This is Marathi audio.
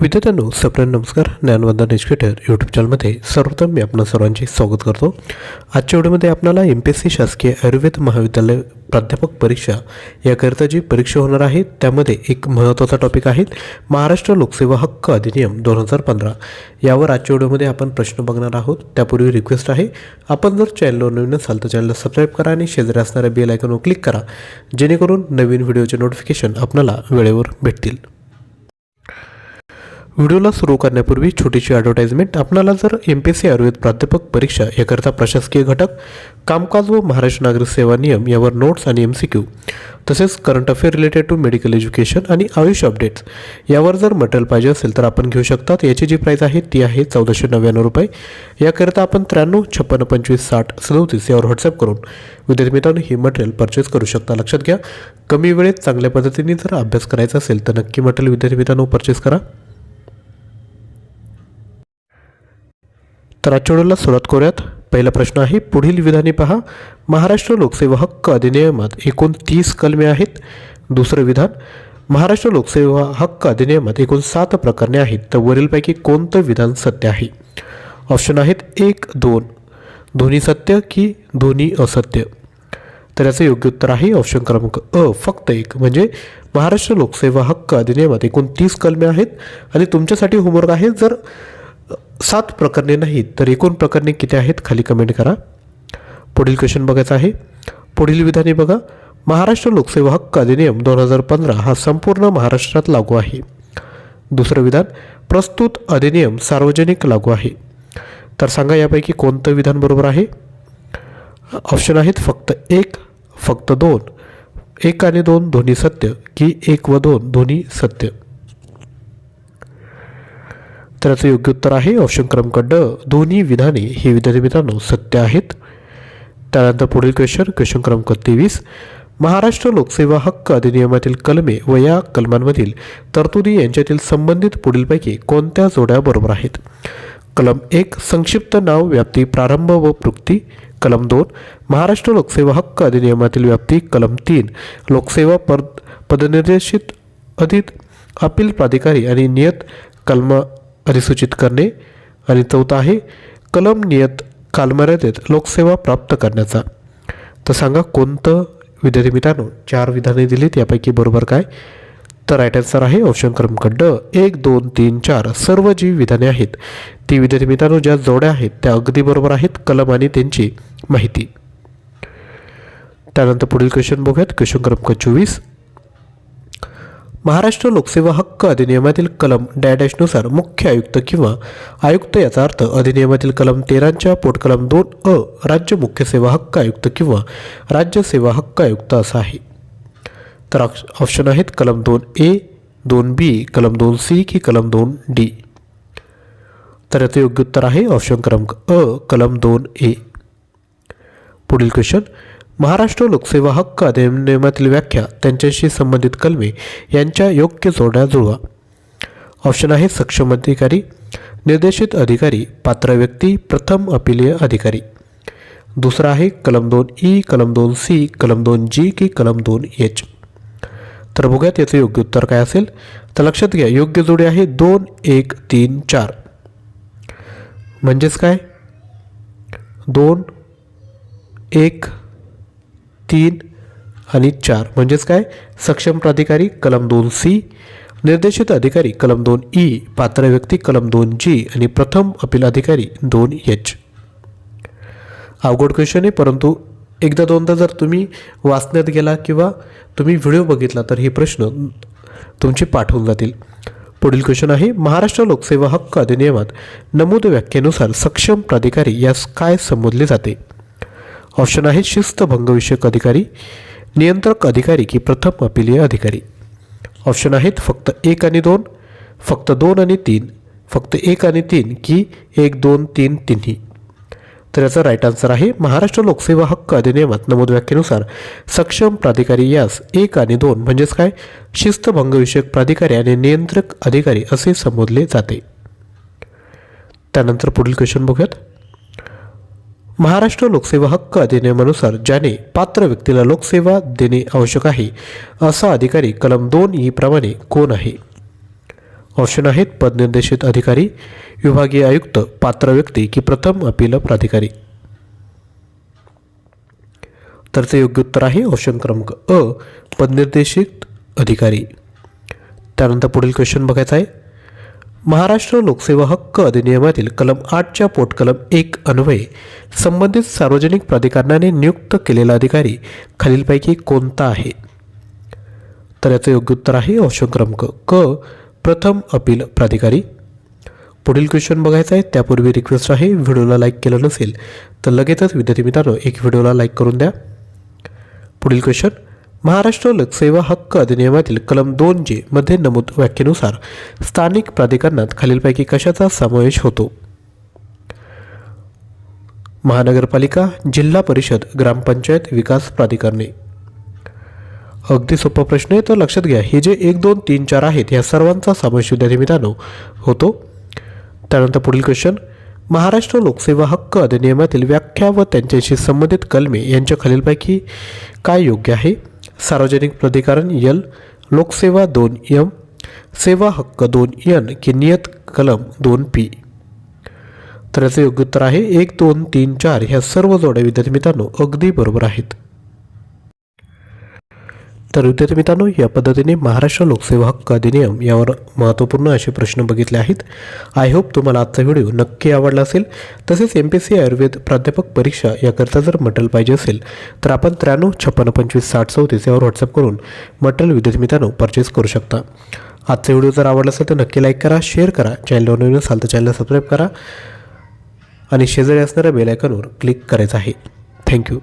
विद्यार्थ्यांनो सप्रेम नमस्कार. ज्ञानवंदन एज्युकेटर यूट्यूब चॅनलमध्ये सर्वप्रथम मी आपणा सर्वांचे स्वागत करतो. आजच्या व्हिडिओमध्ये आपल्याला एम पी एस सी शासकीय आयुर्वेद महाविद्यालय प्राध्यापक परीक्षा याकरिता जी परीक्षा होणार आहे त्यामध्ये एक महत्त्वाचा टॉपिक आहे. महाराष्ट्र लोकसेवा हक्क अधिनियम दोन हजार पंधरा. यावर आजच्या व्हिडिओमध्ये आपण प्रश्न बघणार आहोत. त्यापूर्वी रिक्वेस्ट आहे आपण जर चॅनलवर नवीन असाल तर चॅनलला सबस्क्राईब करा आणि शेजारी असणाऱ्या बेल आयकॉनवर क्लिक करा. जेणेकरून नवीन व्हिडिओचे नोटिफिकेशन आपल्याला वेळेवर भेटतील. व्हिडिओला सुरू करण्यापूर्वी छोटीशी ॲडव्हर्टाईजमेंट आपणाला जर M P S C Ayurveda प्राध्यापक परीक्षा याकरता प्रशासकीय घटक कामकाज व महाराष्ट्र नागरिक सेवा नियम यावर नोट्स आणि एम सी क्यू तसेच current affair related to medical education आणि आयुष अपडेट्स यावर जर मटेरियल पाहिजे असेल तर आपण घेऊ शकतात. याची जी प्राईस आहे ती आहे चौदाशे नव्याण्णव रुपये. याकरिता आपण त्र्याण्णव छप्पन्न पंचवीस साठ सदोतीस यावर व्हॉट्सअप करून विद्यार्थी मित्रांनो ही मटेरियल परचेस करू शकता. लक्षात घ्या कमी वेळेत चांगल्या पद्धतीने जर अभ्यास करायचा असेल तर नक्की मटेरियल विद्यार्थी मित्रांनो परचेस करा. तर आजच्या व्हिडिओला सुरुवात करूयात. पहिला प्रश्न आहे पुढील विधाने पहा. महाराष्ट्र लोकसेवा हक्क अधिनियमात एकूण तीस कलमे आहेत. दुसरं विधान महाराष्ट्र लोकसेवा हक्क अधिनियमात एकूण सात प्रकरणे आहेत. तर वरीलपैकी कोणतं विधान सत्य आहे? ऑप्शन आहेत एक दोन. दोन्ही सत्य की दोन्ही असत्य? तर याचं योग्य उत्तर आहे ऑप्शन क्रमांक अ फक्त एक. म्हणजे महाराष्ट्र लोकसेवा हक्क अधिनियमात एकूण तीस कलमे आहेत. आणि तुमच्यासाठी होमवर्क आहे जर सात प्रकरणे नाहीत तर एकूण प्रकरणे किती आहेत खाली कमेंट करा. पुढील क्वेश्चन बघायचा आहे. पुढील विधाने बघा. महाराष्ट्र लोकसेवा हक्क अधिनियम दोन हजार पंधरा हा संपूर्ण महाराष्ट्रात लागू आहे. दुसरं विधान प्रस्तुत अधिनियम सार्वजनिक लागू आहे. तर सांगा यापैकी कोणतं विधान बरोबर आहे? ऑप्शन आहेत फक्त एक फक्त दोन. एक आणि दोन दोन्ही सत्य की एक व दोन दोन्ही सत्य. तर याचं योग्य उत्तर आहे. ऑप्शन क्रमांक ड. दोन्ही विधाने हे विद्यार्थी मित्रांनो सत्य आहेत. त्यानंतर पुढील क्वेश्चन क्वेश्चन क्रमांक तेवीस. महाराष्ट्र लोकसेवा हक्क अधिनियमातील कलमे व या कलमांमधील तरतुदी यांच्यातील संबंधित पुढीलपैकी कोणत्या जोड्या बरोबर आहेत? कलम एक संक्षिप्त नाव व्याप्ती प्रारंभ व प्रुक्ती कलम दोन महाराष्ट्र लोकसेवा हक्क अधिनियमातील व्याप्ती. कलम तीन लोकसेवा पद पदनिर्देशित अधित अपील प्राधिकारी आणि नियत कलम अधिसूचित करणे आणि चौथा आहे. कलम नियत कालमर्यादेत लोकसेवा प्राप्त करण्याचा. तर सांगा कोणतं विद्यार्थी मित्रांनो चार विधाने दिलीत यापैकी बरोबर काय? तर राईट आन्सर आहे ऑप्शन क्रमांक ड. एक दोन तीन चार. सर्व जी विधाने आहेत ती विद्यार्थी मित्रांनो ज्या जोड्या आहेत त्या अगदी बरोबर आहेत कलम आणि त्यांची माहिती. त्यानंतर पुढील क्वेश्चन बघूयात. क्वेश्चन क्रमांक चोवीस. महाराष्ट्र लोकसेवा हक्क अधिनियमातील कलम डॅडॅशनुसार मुख्य आयुक्त किंवा आयुक्त याचा अर्थ अधिनियमातील कलम तेरांच्या पोटकलम दोन अ राज्य मुख्य सेवा हक्क आयुक्त किंवा राज्य सेवा हक्क आयुक्त असा आहे. तर ऑप्शन आहेत कलम दोन ए दोन बी कलम दोन सी की कलम दोन डी. तर याचं योग्य उत्तर आहे ऑप्शन क्रमांक अ कलम दोन ए. पुढील क्वेश्चन महाराष्ट्र लोकसेवा हक्क अधिनियमातील व्याख्या त्यांच्याशी संबंधित कलमे यांच्या योग्य जोड्या जुळवा ऑप्शन आहे सक्षम अधिकारी निर्देशित अधिकारी पात्र व्यक्ती प्रथम अपिलीय अधिकारी. दुसरा आहे कलम दोन ई कलम दोन सी कलम दोन जी की कलम दोन एच. तर बघूयात याचं योग्य उत्तर काय असेल. तर लक्षात घ्या योग्य जोडी आहे दोन एक तीन चार. म्हणजेच काय? दोन एक तीन आणि चार. म्हणजेच काय? सक्षम प्राधिकारी कलम दोन सी. निर्देशित अधिकारी कलम दोन ई. पात्र व्यक्ती कलम दोन जी. आणि प्रथम अपील अधिकारी दोन एच. अवघड क्वेश्चन आहे परंतु एकदा दोनदा जर तुम्ही वाचण्यात गेला किंवा तुम्ही व्हिडिओ बघितला तर हे प्रश्न तुमचे पाठवून जातील. पुढील क्वेश्चन आहे महाराष्ट्र लोकसेवा हक्क अधिनियमात नमूद व्याख्येनुसार सक्षम प्राधिकारी यास काय संबोधले जाते? ऑप्शन आहेत शिस्तभंगविषयक अधिकारी नियंत्रक अधिकारी की प्रथम अपिलीय अधिकारी. ऑप्शन आहेत फक्त एक आणि दोन फक्त दोन आणि तीन फक्त एक आणि तीन की एक दोन तीन तिन्ही. तर याचा राईट आन्सर आहे महाराष्ट्र लोकसेवा हक्क अधिनियमात नमूद व्याख्येनुसार सक्षम प्राधिकारी यास एक आणि दोन म्हणजेच काय? शिस्तभंगविषयक प्राधिकारी आणि नियंत्रक अधिकारी असे संबोधले जाते. त्यानंतर पुढील क्वेश्चन बघूयात. महाराष्ट्र लोकसेवा हक्क अधिनियमानुसार ज्याने पात्र व्यक्तीला लोकसेवा देणे आवश्यक आहे असा अधिकारी कलम दोन ई प्रमाणे कोण आहे? ऑप्शन आहेत पदनिर्देशित अधिकारी विभागीय आयुक्त पात्र व्यक्ती की प्रथम अपील प्राधिकारी. तर ते योग्य उत्तर आहे ऑप्शन क्रमांक अ पदनिर्देशित अधिकारी. त्यानंतर पुढील क्वेश्चन बघायचा आहे. महाराष्ट्र लोकसेवा हक्क अधिनियमातील कलम आठच्या पोटकलम एक अन्वये संबंधित सार्वजनिक प्राधिकरणाने नियुक्त केलेला अधिकारी खालीलपैकी कोणता आहे? तर याचं योग्य उत्तर आहे ऑप्शन क्रमांक क प्रथम अपील प्राधिकारी. पुढील क्वेश्चन बघायचा आहे त्यापूर्वी रिक्वेस्ट आहे व्हिडिओला लाईक केलं नसेल तर लगेचच विद्यार्थी मित्रांनो एक व्हिडिओला लाईक करून द्या. पुढील क्वेश्चन महाराष्ट्र लोकसेवा हक्क अधिनियमातील कलम दोन जे मध्ये नमूद व्याख्येनुसार स्थानिक प्राधिकरणात खालीलपैकी कशाचा समावेश होतो? महानगरपालिका जिल्हा परिषद ग्रामपंचायत विकास प्राधिकरणे. अगदी सोपा प्रश्न आहे तर लक्षात घ्या हे जे एक दोन तीन चार आहेत या सर्वांचा समावेश विद्यार्थी मित्रांनो होतो. त्यानंतर पुढील क्वेश्चन महाराष्ट्र लोकसेवा हक्क अधिनियमातील व्याख्या व त्यांच्याशी संबंधित कलमे यांच्या खालीलपैकी काय योग्य आहे? सार्वजनिक प्राधिकरण यल लोकसेवा दोन यम सेवा हक्क दोन यन की नियत कलम दोन पी. तर याचं योग्य उत्तर आहे एक दोन तीन चार. ह्या सर्व जोड्या विद्यार्थी मित्रांनो अगदी बरोबर आहेत. तर विद्यार्थी मित्रांनो या पद्धतीने महाराष्ट्र लोकसेवा हक्क अधिनियम यावर महत्त्वपूर्ण असे प्रश्न बघितले आहेत. आय होप तुम्हाला आजचा व्हिडिओ नक्की आवडला असेल. तसेच एम पी सी आयुर्वेद प्राध्यापक परीक्षा याकरता जर मटेरियल पाहिजे असेल तर आपण त्र्याण्णव छप्पन्न पंचवीस साठ चौतीस यावर व्हॉट्सअप करून मटेरियल विद्यार्थी मित्रांनो परचेस करू शकता. आजचा व्हिडिओ जर आवडला असेल तर नक्की लाईक करा शेअर करा चॅनलवर नवीन असाल तर चॅनलला सबस्क्राईब करा. आणि शेजारी असणाऱ्या बेलायकॉनवर क्लिक करायचं आहे. थँक्यू